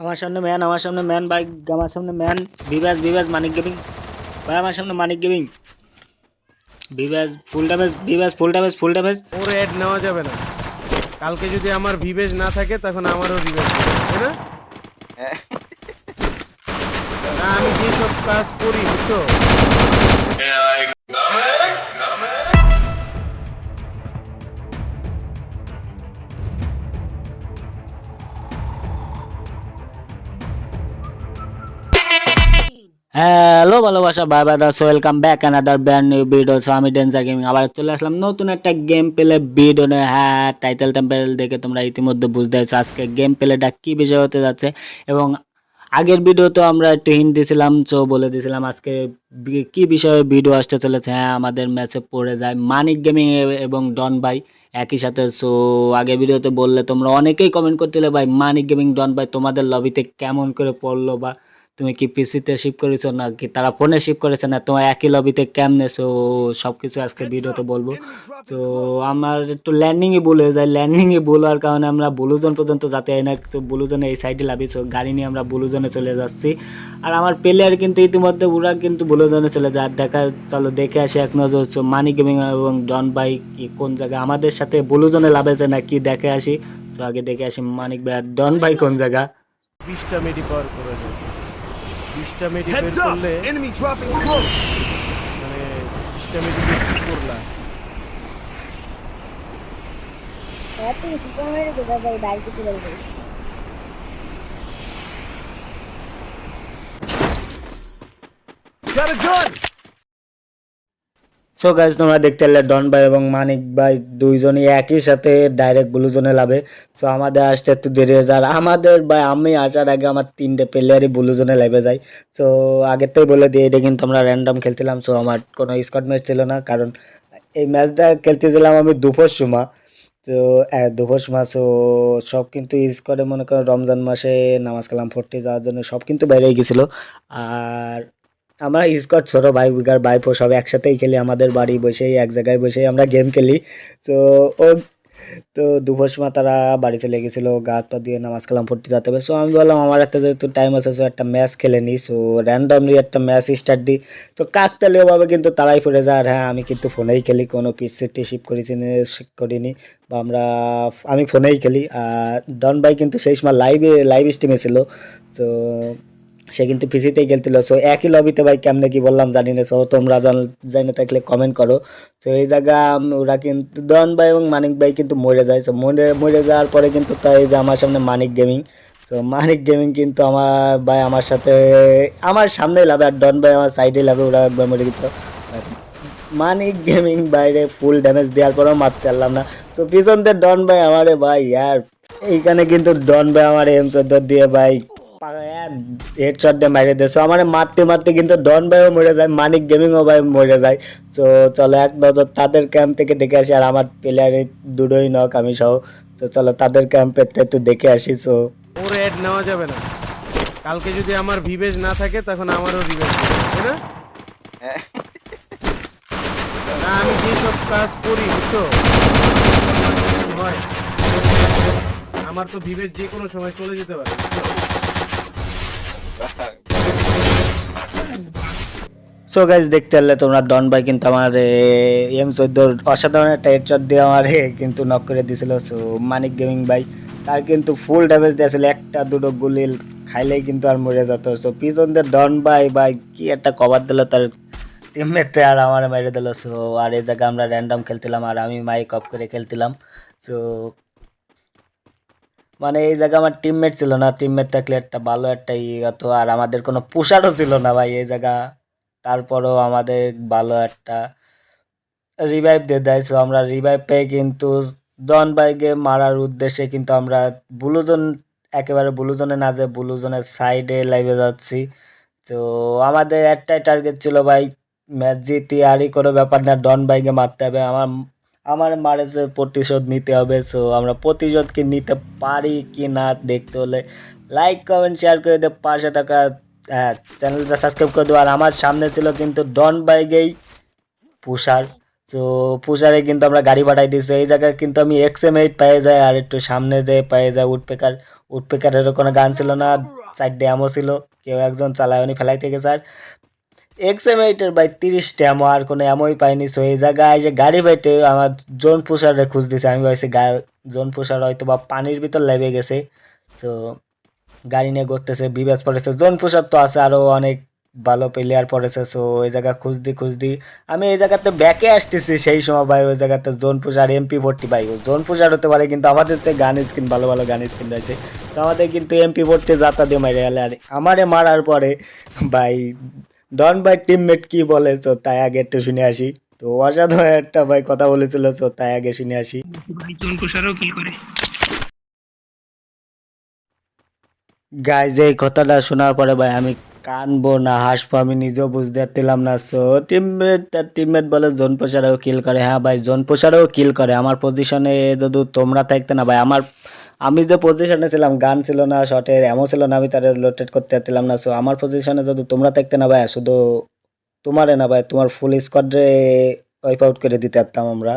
আমার সামনে ম্যান আমার সামনে ম্যান বাইক আমার সামনে ম্যান বিবাস বিবাস মানিক গেমিং ভাই আমার সামনে মানিক গেমিং বিবাস ফুল ড্যামেজ বিবাস ফুল ড্যামেজ ফুল ড্যামেজ ওর অ্যাড নেওয়া যাবে না। কালকে যদি আমার ভিভেজ না থাকে তখন আমারও রিভেজ তাই না? না, আমি যেসব কাজ করি বুঝছ? হ্যালো ভালোবাসা bye bye Das welcome back another brand new video so আমি ডেন্সার গেমিং আবার চলে আসলাম নতুন একটা গেম প্লে ভিডিও নিয়ে। হ্যাঁ টাইটেল টেম্পেল দেখে তোমরা ইতিমধ্যে বুঝতে পারছ আজকে গেম প্লেটা কী বিষয় হতে যাচ্ছে। এবং আগের ভিডিওতে আমরা একটু হিন্ট দিয়েছিলাম চো বলে দিয়েছিলাম আজকে কি বিষয়ে ভিডিও আসতে চলেছে। হ্যাঁ আমাদের ম্যাচে পড়ে যায় মানিক গেমিং এবং ডন ভাই একই সাথে। সো আগের ভিডিওতে বললে তোমরা অনেকেই কমেন্ট করছিলে, ভাই, মানিক গেমিং ডন ভাই, তোমাদের লবিতে কেমন করে পড়ল বা তুমি কি পিসিতে শিফট করেছ না কি তারা ফোনে শিফট করেছে না? তোমার একই লবিতে কেমনে? সো সব কিছু আজকে ভিডিওতে বলব। তো আমার একটু ল্যান্ডিংয়ে ভুল হয়ে যায়। ল্যান্ডিংয়ে ভুল হওয়ার কারণে আমরা বুলুজন পর্যন্ত যাতে না। তো বুলুজনে এই সাইডে লাভি সো গাড়ি নিয়ে আমরা বুলুজনে চলে যাচ্ছি। আর আমার প্লেয়ার কিন্তু ইতিমধ্যে ওরা কিন্তু বুলুজনে চলে যায়। আর দেখা চলো দেখে আসি এক নজর। মানি গেমিং এবং ডন বাই কি কোন জায়গায় আমাদের সাথে বুলুজনে লাভেছে না কি দেখে আসি। তো আগে দেখে আসি মানিক ভাই আর ডন ভাই কোন জায়গা? বিশটা মেডি পাওয়ার করে বিশটা মেডি বের Heads up! করলে Enemy dropping close! মানে বিশটা মেডি বের কি করলা Happy super মেরে দেবে ভাই বাইকে চলে যাবে Got a gun! So guys তোমরা দেখতে পেলে ডন ভাই এবং মানিক ভাই দুইজনই একই সাথে ডাইরেক্ট ব্লুজনে লাভে। সো আমাদের আসতে একটু দেরি হয়ে যায়। আর আমাদের ভাই আমি আসার আগে আমার তিনটে প্লেয়ারই ব্লুজনে লাইভে যায়। সো আগের থেকে বলে দিয়ে এটা কিন্তু আমরা র্যান্ডম খেলছিলাম। সো আমার কোনো স্কট ম্যাচ ছিল না কারণ এই ম্যাচটা খেলতেছিলাম আমি দুপুর সময় তো আহ, দুপুর সময় সো সব কিন্তু স্কোয়াডে মনে করো রমজান মাসে নামাজ কালাম পড়তে যাওয়ার জন্য সব কিন্তু বেড়ে গেছিল। আর আমরা স্কট ছোট ভাই বিগার ভাইপো, সব একসাথেই খেলি আমাদের বাড়ি বসেই, এক জায়গায় বসেই আমরা গেম খেলি। তো ও, তো দুপুর সময় তারা বাড়ি চলে গেছিল, গা হাত পা দিয়ে নামাজ কালাম পড়তে যেতে হবে। সো আমি বললাম, আমার একটা যেহেতু টাইম আছে সো একটা ম্যাচ খেলে নিই সো র্যান্ডমলি একটা ম্যাচ স্টার্ট দিই। তো কাকতালীয়ভাবে কিন্তু তারাই পড়ে যায়। আর হ্যাঁ আমি কিন্তু ফোনেই খেলি, কোনো পিসিতে শিফট করেছি করিনি। বা আমরা, আমি ফোনেই খেলি। আর ডন ভাই কিন্তু সেই সময় লাইভে লাইভ স্ট্রিমে ছিল। তো সে কিন্তু পিসিতেই খেলছিল সো একই লবিতে ভাই কেমনে কি বললাম জানি না। সো তোমরা জান থাকলে কমেন্ট করো। তো এই জায়গা ওরা কিন্তু দন ভাই এবং মানিক ভাই কিন্তু মরে যায়। সো মরে মরে যাওয়ার পরে কিন্তু তাই যে আমার সামনে মানিক গেমিং তো মানিক গেমিং কিন্তু আমার ভাই আমার সাথে, আমার সামনেই লাভে আর ডন ভাই আমার সাইডে লাভে, ওরা একবার মরে গেছে। মানিক গেমিং বাইরে ফুল ড্যামেজ দেওয়ার পরেও মারতে পারলাম না। তো পিছন দিয়ে ডন ভাই আমারে ভাই, আর এইখানে কিন্তু ডন ভাই আমার এম চোদ্দ দিয়ে ভাই হেডশট দিয়ে মারিয়ে দিয়েছে আমার মারতে মারতে কিন্তু ডন ভাইও মরে যায় মানিক গেমিংও ভাই মরে যায়। তো চলো এক নজর তাদের ক্যাম্প থেকে দেখে আসি, আর আমার প্লেয়ারে দুটোই নক আমি সহ। তো চলো তাদের ক্যাম্পের একটু দেখে আসি তো ওর অ্যাড নেওয়া যাবে না। কালকে যদি আমার ভিভেজ না থাকে, তখন আমারও রিভেজ তাই না? না, আমি যেসব কাজ করি, বুঝছ? হয় আমার তো ভিভেজ যে কোনো সময় চলে যেতে পারে। সো গাইজ দেখতে পারলে তোমরা ডন ভাই কিন্তু আমার এম চোদ্দোর অসাধারণ একটা হেডশট দিয়ে আমার কিন্তু নক করে দিয়েছিল। সো মানিক গেমিং ভাই, তার কিন্তু ফুল ড্যামেজ দিয়েছিল। একটা, দুটো গুলি খাইলেই কিন্তু আর মরে যেত। সো পিছন দিয়ে ডন ভাই ভাই, কি একটা কভার দিল তার টিমমেটে আর আমার মেরে দিল। সো আর এই জায়গায় আমরা র্যান্ডম খেলছিলাম আর আমি মাইক অফ করে খেলছিলাম। সো মানে এই জায়গায় আমার টিমমেট ছিল না। টিমমেট থাকলে একটা ভালো একটা ইয়ে হতো। আর আমাদের কোনো পুষারও ছিল না ভাই, এই জায়গা। তারপরেও আমাদের ভালো একটা রিভাইভ দিয়ে দেয়। সো আমরা রিভাইভ পেয়ে কিন্তু জন বাইকে মারার উদ্দেশ্যে কিন্তু আমরা ব্লুজন একেবারে ব্লুজনে না, যে ব্লুজনের সাইডে লাইভে যাচ্ছি। তো আমাদের একটাই টার্গেট ছিল ভাই ম্যাচ জিতি আরই কোনো ব্যাপার না ডন বাইকে মারতে হবে। আমার আমার মারেছে প্রতিশোধ নিতে হবে। সো আমরা প্রতিশোধ কি নিতে পারি কি না দেখতে হলে লাইক কমেন্ট শেয়ার করে দিয়ে পাশে থাকা চ্যানেলটা সাবস্ক্রাইব করে দেবো আর আমার সামনে ছিল কিন্তু ডন বাইগেই পুষার তো পুষারে কিন্তু আমরা গাড়ি পাঠাই দিচ্ছি এই জায়গায় কিন্তু আমি এক্স এম এইট পেয়ে যাই আর একটু সামনে যে পেয়ে যায় উডপেকার উডপেকারেরও কোনো গান ছিল না। সাইড ড্যামও ছিল। কেউ একজন চালায়, উনি ফেলাইতে গেছে আর এক্স এম এইটের বাই তিরিশ ট্যামো আর কোনো এমই পাইনি। সো এই জায়গায় যে গাড়ি বাইটে আমার জোন পুষারে খুঁজ দিছে আমি ভাবছি গা জোন পুষার হয়তো বা পানির ভিতর লেগে গেছে। তো গাড়ি নিয়ে ঘুরতেছে বিবেচ পড়েছে, জোন পুষার তো আছে আরও অনেক ভালো প্লেয়ার পড়েছে সো ওই জায়গা খুঁজদি খুঁজদি আমি এই জায়গাতে ব্যাকে আসতেছি সেই সময় ভাই, ওই জায়গাতে জোন পুষার এমপি ভর্তি ভাই জোন পুষার হতে পারে কিন্তু আমাদের যে গান স্কিন ভালো ভালো গান স্কিন রয়েছে, তো আমাদের কিন্তু এমপি ভর্তি যাতা দিয়ে মারে গেলে, আর আমারে মারার পরে ভাই, ডন ভাই টিমমেট কি বলে তো তাই আগে একটু শুনে আসি, তো অসাধারণ একটা ভাই কথা বলেছিল তো তাই আগে শুনে আসি। জোন কিল করে। গাইজ এই কথাটা শোনার পরে ভাই আমি কানবো না, হাসবো, আমি নিজেও বুঝতে পারছিলাম না। সো টিমমেট তার টিমমেট বলে জোন পোষারেও কিল করে। হ্যাঁ ভাই জোন পোষারেও কিল করে। আমার পজিশনে যদি তোমরা থাকতে না ভাই, আমার, আমি যে পজিশনে ছিলাম গান ছিল না শটের এমন ছিল না, আমি তার লোটেট করতে পারছিলাম না। সো আমার পজিশনে যদি তোমরা থাকতে না ভাই, শুধু তোমারে না ভাই, তোমার ফুল স্কোয়াডে ওয়াইপ আউট করে দিতে পারতাম আমরা।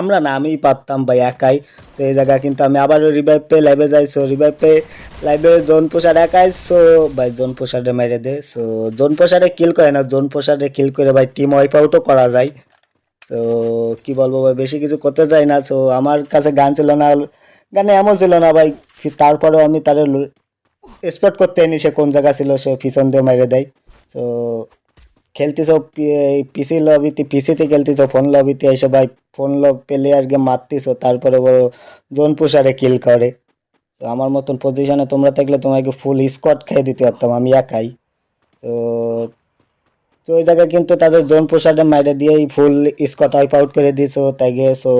আমরা না, আমিই পারতাম ভাই, একাই। তো এই জায়গা কিন্তু আমি আবারও রিভাইভ পেয়ে লাইভে যাই সো রিভাইভ পেয়ে লাইভে জোন প্রসাদ একাই সো ভাই জোন প্রসাদে মেরে দে। সো জোন প্রসাদে কিল করে না জোন প্রসাদে কিল করে ভাই টিম ওয়াইপ আউটও করা যায়। তো কি বলব ভাই, বেশি কিছু করতে চাই না। সো আমার কাছে গান ছিল না, গানে এমন ছিল না ভাই। তারপরেও আমি তার স্পট করতে নি সে কোন জায়গা ছিল, সে পিছন দিয়ে মেরে দেয়। তো খেলতেছ পিসি লবিতে পিসিতে খেলতেছ ফোন লবিতে এসে ভাই ফোন লব প্লেয়ারকে মারতেছ, তারপরে বড় জোন পুষারে কিল করে। তো আমার মতন পজিশনে তোমরা থাকলে তোমাকে ফুল স্কোয়াড খেয়ে দিতে পারতাম, আমি একাই। তো তো ওই জায়গায় কিন্তু তাদের জোন পোষারে মাইরে দিয়েই ফুল স্কট ওয়াইপ আউট করে দিয়েছ, তাই গিয়ে সো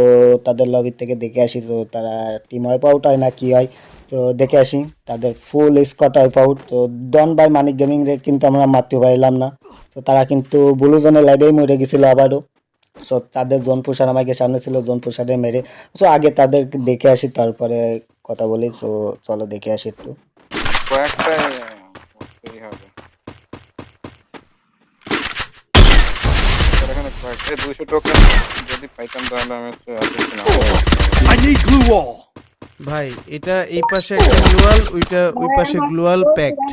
তাদের লবির থেকে দেখে আসি তো তারা টিম ওয়াইপ আউট হয় না, কি হয়। তো দেখে আসি, তাদের ফুল স্কট ওয়াইপ আউট তো ডন বাই মানিক গেমিং রে কিন্তু আমরা মারতে পারলাম না। তো তারা কিন্তু ব্লু জোনের লাইভেই মরে গেছিল আবারও। সো তাদের জোন পোষার আমাকে সামনে ছিল জোন পোষারে মেরে। সো আগে তাদের দেখে আসি তারপরে কথা বলি। সো চলো দেখে আসি একটু। কয়েকটাই হবে। তোর দুশো টোকেন যদি পাইতাম তাহলে আমি হচ্ছে ভাই এটা এই পাশে একটা গ্লোয়াল ওইটা ওই পাশে গ্লোয়াল প্যাকড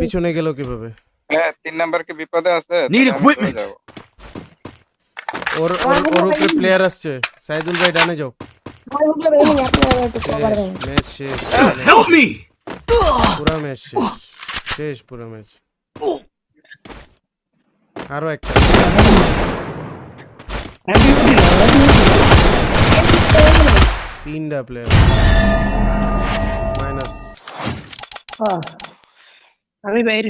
পিছনে গেল কীভাবে? হ্যাঁ তিন নাম্বার কি বিপদে আছে? equipment. যাব। ওর ওর ওর উপরে প্লেয়ার আসছে। সাইদুল ভাই ডানে যাও। ম্যাচ শেষ Help me! পুরো ম্যাচ শেষ। শেষ পুরো ম্যাচ। আরও একটা। তিনটা প্লেয়ার মাইনাস আমি বাইরে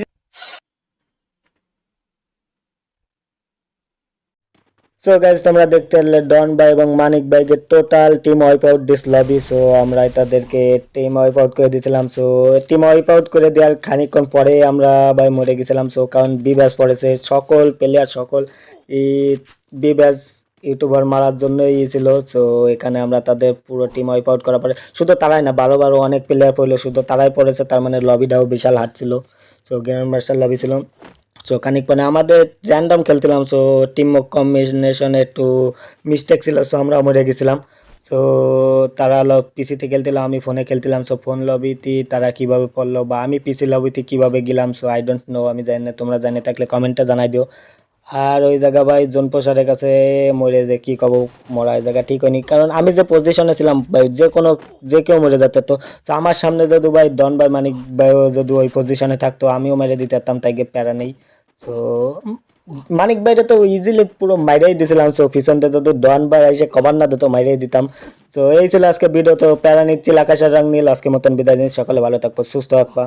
সো গাইজ তোমরা দেখতে পারলে ডন ভাই এবং মানিক ভাইকে total team wipe out lobby so আমরা তাদেরকে টিম ওয়াইপ আউট করে দিয়েছিলাম। সো টিম ওয়াইপ আউট করে দেওয়ার খানিকক্ষণ পরে আমরা ভাই মরে গেছিলাম। সো কারণ বিব্যাস পড়েছে। সকল প্লেয়ার সকল এই বিব্যাস ইউটিউবার মারার জন্যই ছিল। সো এখানে আমরা তাদের পুরো টিম ওয়াইপ আউট করার পরে শুধু তারাই না বারো বারো অনেক প্লেয়ার পড়ল। শুধু তারাই পড়েছে। তার মানে লবিটাও বিশাল হাট ছিল। সো গ্র্যান্ড মাস্টার লবি ছিল। সো খানিক মানে আমাদের র্যান্ডম খেলছিলাম সো টিম কম্বিনেশন একটু মিস্টেক ছিল সো আমরা মরে গেছিলাম। সো তারা হলো পিসিতে খেলছিলাম আমি ফোনে খেলছিলাম সো ফোন লবিতে তারা কীভাবে পড়ল বা আমি পিসি লবিতে কীভাবে গেলাম সো আই ডোন্ট নো আমি জানি না, তোমরা জানি থাকলে কমেন্টটা জানাই দিও। আর ওই জায়গা ভাই জোন প্রসারের কাছে মরে যে কি কব, মরা এই জায়গা ঠিক হয়নি। কারণ আমি যে পজিশনে ছিলাম ভাই, যে কোনো, যে কেউ মরে যেত, তো তো আমার সামনে যদি ভাই ডন ভাই, মানিক ভাইও যদি ওই পজিশনে থাকতো, আমিও মেরে দিতে পারতাম, তাই প্যারা নেই। সো মানিক ভাইটা তো ইজিলি পুরো মাইরাই দিছিলাম সো পিছন থেকে যদি ডন ভাই এসে কভার না দিত, মাইরাই দিতাম। তো এই ছিল আজকে ভিডিও তো প্যারা নিচ্ছিল, আকাশের রং নীল, আজকে মতন বিদায় দিন সকালে ভালো থাকব, সুস্থ থাকবা।